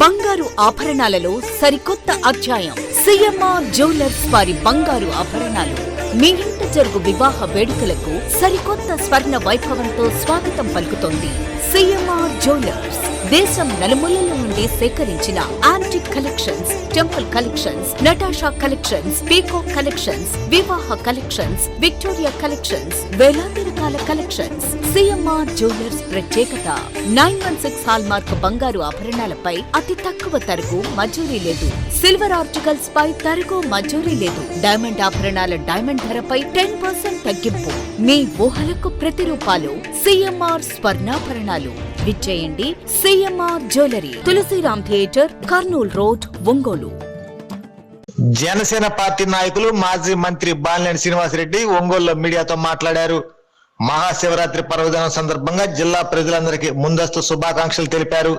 బంగారు ఆభరణాలలో సరికొత్త అధ్యాయం. సిఎంఆర్ జ్యువెలర్స్ వారి బంగారు ఆభరణాలు. మీ ఇంట జరుగు వివాహ వేడుకలకు సరికొత్త స్వర్ణ వైభవంతో స్వాగతం పలుకుతోంది. CMR jewellers. దేశం నలుమూలల నుండి సేకరించిన antique collections temple collections Natasha collections పీకో collections వివాహ కలెక్షన్స్ విక్టోరియా కలెక్షన్స్ వేలాది రకాల కలెక్షన్స్ సిఎంఆర్ జ్యువెలర్స్ ప్రత్యేకత. Nine one six hallmark బంగారు ఆభరణాలపై అతి తక్కువ తరుగు మజూరీ లేదు. సిల్వర్ ఆర్టికల్స్ పై తరుగు మజూరీ లేదు. డైమండ్ ఆభరణాల డైమండ్ ధరపై టెన్ పర్సెంట్ తగ్గింపు. మీ ఊహలకు ప్రతిరూపాలు. సిఎంఆర్ స్వర్ణాభరణాలు. విచ్చేయండి. CMR jewellery Tulasiram theatre Kurnool road Ongole. Janasena party నాయకులు మాజీ మంత్రి బాలినేని శ్రీనివాసరెడ్డి ఒంగోలులో మీడియాతో మాట్లాడారు. మహాశివరాత్రి పర్వదినం సందర్భంగా జిల్లా ప్రజలందరికీ ముందస్తు శుభాకాంక్షలు తెలిపారు.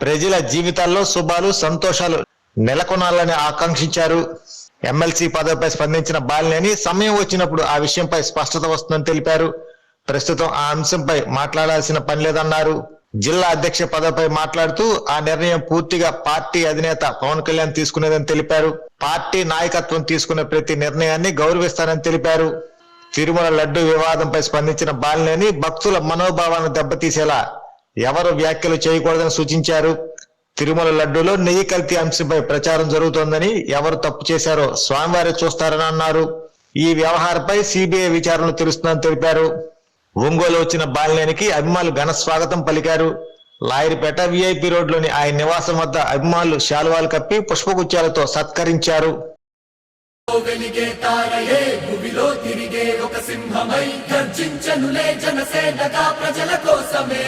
ప్రజల జీవితాల్లో శుభాలు సంతోషాలు నెలకొనాలని ఆకాంక్షించారు. ఎమ్మెల్సీ పదవిపై స్పందించిన బాలినేని సమయం వచ్చినప్పుడు ఆ విషయంపై స్పష్టత వస్తుందని తెలిపారు. ప్రస్తుతం ఆ అంశంపై మాట్లాడాల్సిన పని లేదన్నారు. జిల్లా అధ్యక్ష పదవిపై మాట్లాడుతూ ఆ నిర్ణయం పూర్తిగా పార్టీ అధినేత పవన్ కళ్యాణ్ తీసుకునేదని తెలిపారు. పార్టీ నాయకత్వం తీసుకునే ప్రతి నిర్ణయాన్ని గౌరవిస్తారని తెలిపారు. తిరుమల లడ్డు వివాదంపై స్పందించిన బాలినేని భక్తుల మనోభావాలను దెబ్బతీసేలా ఎవరు వ్యాఖ్యలు చేయకూడదని సూచించారు. తిరుమల లడ్డూలో నెయ్యి కల్తీ అంశంపై ప్రచారం జరుగుతోందని ఎవరు తప్పు చేశారో స్వామివారే చూస్తారని అన్నారు. ఈ వ్యవహారంపై సిబిఐ విచారణ తెలుస్తుందని తెలిపారు. ఒంగోలు వచ్చిన బాలినేనికి అభిమానులు ఘన స్వాగతం పలికారు. లాయరిపేట విఐపి రోడ్లోని ఆయన నివాసం వద్ద అభిమానులు శాలువాలు కప్పి పుష్పగుచ్చాలతో సత్కరించారు. ప్రజల కోసమే.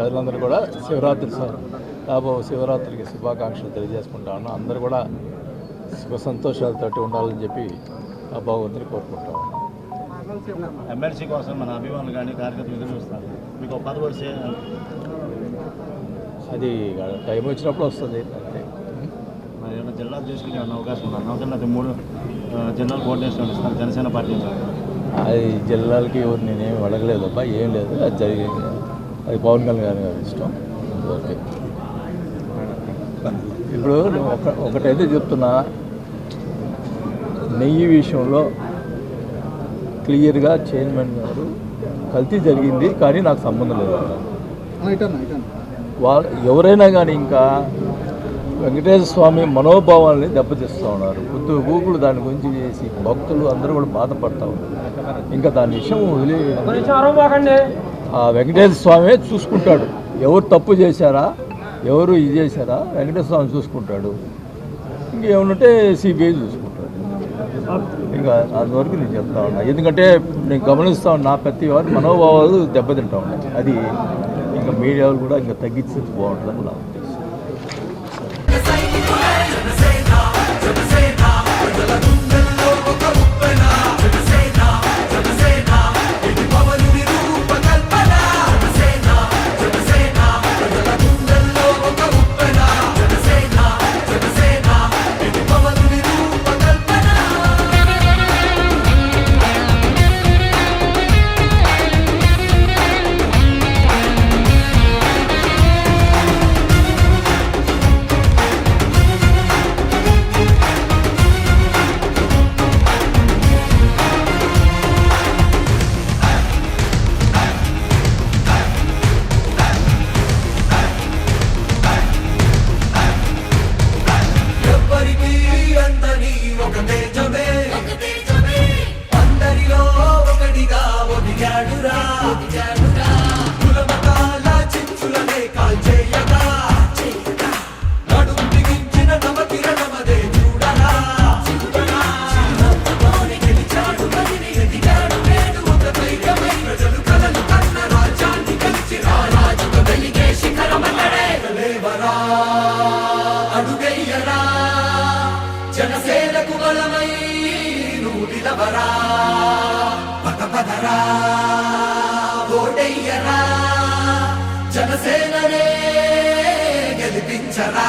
ప్రజలందరూ కూడా శివరాత్రి రాబో శివరాత్రికి శుభాకాంక్షలు తెలియజేసుకుంటా ఉన్నాం. అందరూ కూడా సుఖ సంతోషాలతోటి ఉండాలని చెప్పి ఆ భగవంతుని కోరుకుంటా ఉన్నాం. ఎమ్మెల్సీ కోసం మన అభిమానులు కానీ కార్యకర్తలు ఎదురు చూస్తారు. మీకు అది టైం వచ్చినప్పుడు వస్తుంది. అంతే మరి ఏమైనా జిల్లా చేసుకునే ఏమైనా అవకాశం ఉందా? అయితే మూడు జిల్లాలు కోఆర్డినేషన్ ఇస్తారు జనసేన పార్టీ. అది జిల్లాలకి ఎవరు నేనేమి అడగలేదు అబ్బా ఏం లేదు అది జరిగింది. అది పవన్ కళ్యాణ్ గారి ఇష్టం. ఓకే. ఇప్పుడు ఒక ఒకటైతే చెప్తున్నా నెయ్యి విషయంలో క్లియర్గా చైర్మన్ గారు కల్తీ జరిగింది కానీ నాకు సంబంధం లేదు. వాళ్ళు ఎవరైనా కానీ ఇంకా వెంకటేశ్వర స్వామి మనోభావాల్ని దెబ్బతీస్తూ ఉన్నారు. పొద్దు గూగులు దాని గురించి చేసి భక్తులు అందరూ కూడా బాధపడతా ఉన్నారు. ఇంకా దాని విషయం వదిలే ఆ వెంకటేశ్వర స్వామి చూసుకుంటాడు. ఎవరు తప్పు చేశారా? ఎవరు ఇది చేశారా? వెంకటేశ్వర స్వామి చూసుకుంటాడు. ఇంకేమన్నంటే సిబిఐ చూసుకుంటాడు. ఇంకా అంతవరకు నేను చెప్తా ఉన్నా. ఎందుకంటే నేను గమనిస్తా ఉన్నా నా ప్రతి వారి మనోభావాలు దెబ్బతింటా ఉన్నాయి. అది ఇంకా మీడియాలు కూడా ఇంకా తగ్గించి బాగుంటుందని నా జనసేనకు బలమై నువ్వు నిలవరా పద పదరా ఓటయ్యరా జనసేననే గెలిపించరా